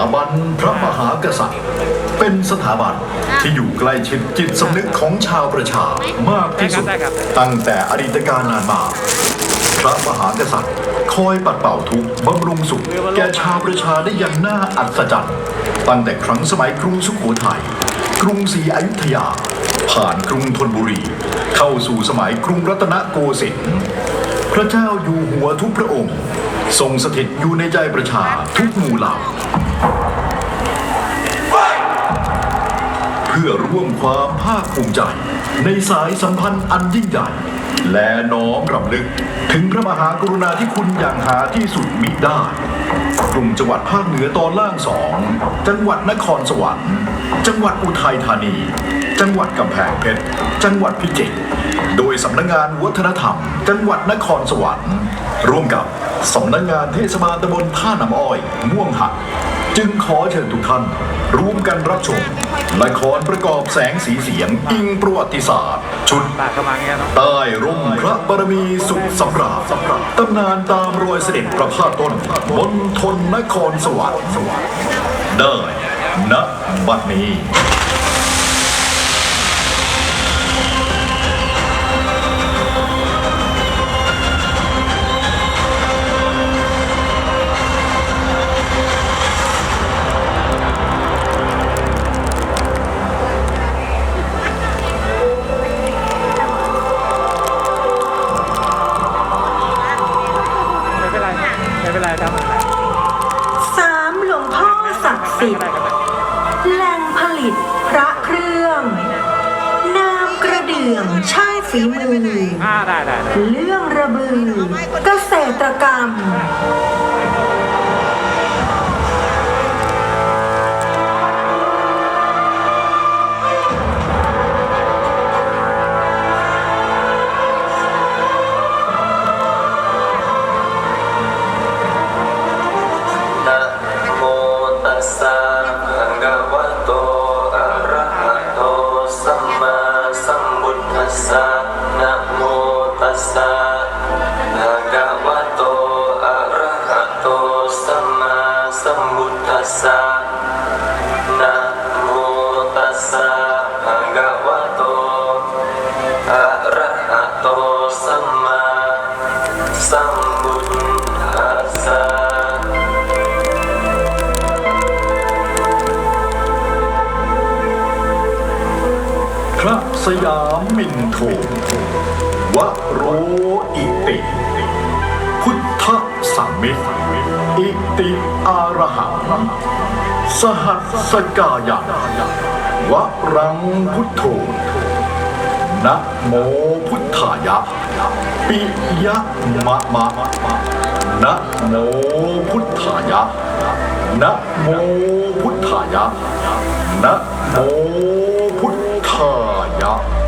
าบันพระมหากษัตริย์ เป็นสถาบันที่อยู่ใกล้ชิดจิตสำนึกของชาวประชามากที่สุดได้ครับตั้งแต่อดีตการนานมา พระมหากษัตริย์ คอยปัดเป่าทุกข์บำรุงสุข แก่ชาวประชาได้อย่างน่าอัศจรรย์ตั้งแต่ครั้งสมัยกรุงสุโขทัยกรุงศรีอยุธยา ผ่านกรุงธนบุรี เข้าสู่สมัยกรุงรัตนโกสินทร์พระเจ้าอยู่หัวทุกพระองค์ ทรงสถิตอยู่ในใจประชาทุกหมู่เหล่า พื่อร่วมความภาคภูมิใจ ในสายสัมพันธ์อันยิ่งใหญ่ และน้อมรำลึก ถึงพระมหากรุณาธิคุณอย่างหาที่สุดมิได้ กลุ่มจังหวัดภาคเหนือตอนล่างสอง จังหวัดนครสวรรค์ จังหวัดอุทัยธานี จังหวัดกำแพงเพชร จังหวัดพิจิตร โดยสำนักงานวัฒนธรรม จังหวัดนครสวรรค์ ร่วมกับสำนักงานเทศบาลตำบลท่าน้ำอ้อย ม่วงหัก จึงขอเชิญทุกท่านร่วมกันรับชม ละครประกอบแสงสีเสียงอิงประวัติศาสตร์ ชุดปากเข้ามาอย่างเงี้ยเนาะใต้ร่มพระบารมีสุขสำราญตำนานตามรอยเสด็จประพาสต้นบนทนนครสวรรค์ได้ณบัดนี้ ฝีมือ อ่าได้ได้ได้ เรื่องระบือ เกษตรกรรม ตั ยามมินโทวโรอิติ พุทธสัมมิตอิติอารหังสหัสสกายะวรังพุทโธนะโมพุทธายะ ปิยะมะมะนะโมพุทธายะนะโมพุทธายะนะโมพุทธา ยะม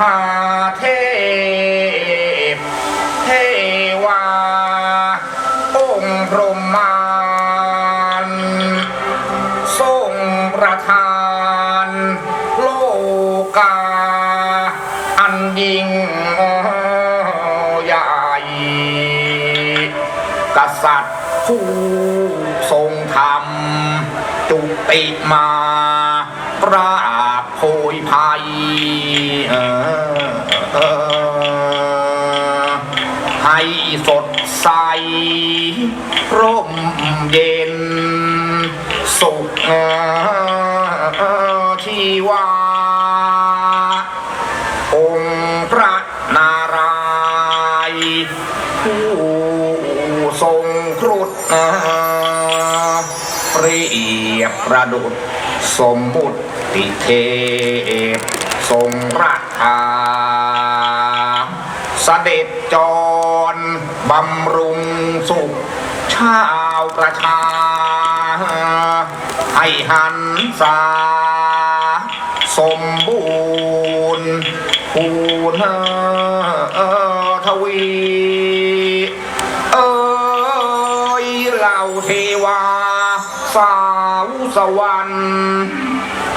หาเทพ เทวา องค์พรหมานทรงประทาน โลกา อันยิ่งใหญ่กษัตริย์ผู้ทรงธรรม จุติมาปราบ โพยภัยให้สดใส ร่มเย็น สุขเอ่อชีวาองค์พระนารายผู้ทรงครุฑเปรียบประดุษ สมมุติเทพทรงรักอาเสด็จจรบำรุงสุข ชาวประชา ให้หันษาสมบูรณ์ภูนทวี สวรรค์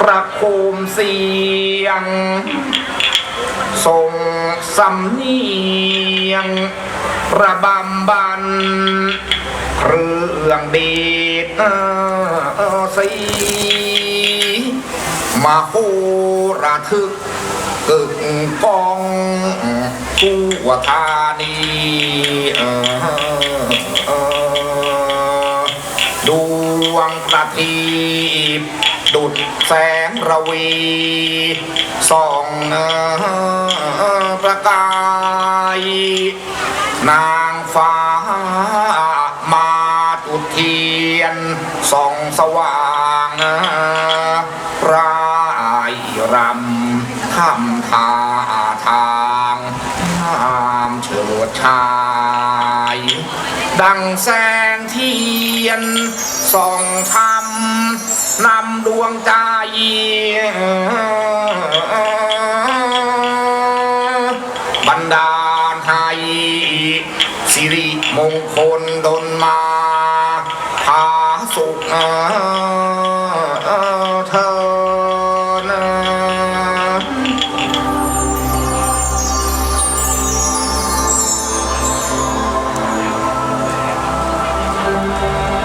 ประโคมเสียงส่งสำเนียง ระบำบันเครื่องดีดเออสีมาโหระทึกกึกกองทั่วธานี ทีดุดแสงระวีส่องเอ่อประกาย นางฟ้ามาจุดเทียนส่องสว่างรายรำทำทาทางงามเฉิดชาย ดังแสงเทียนส่องธรรมนำด วงใจบรรดาไทยสิริมงคลดนมาพาสุขเธอ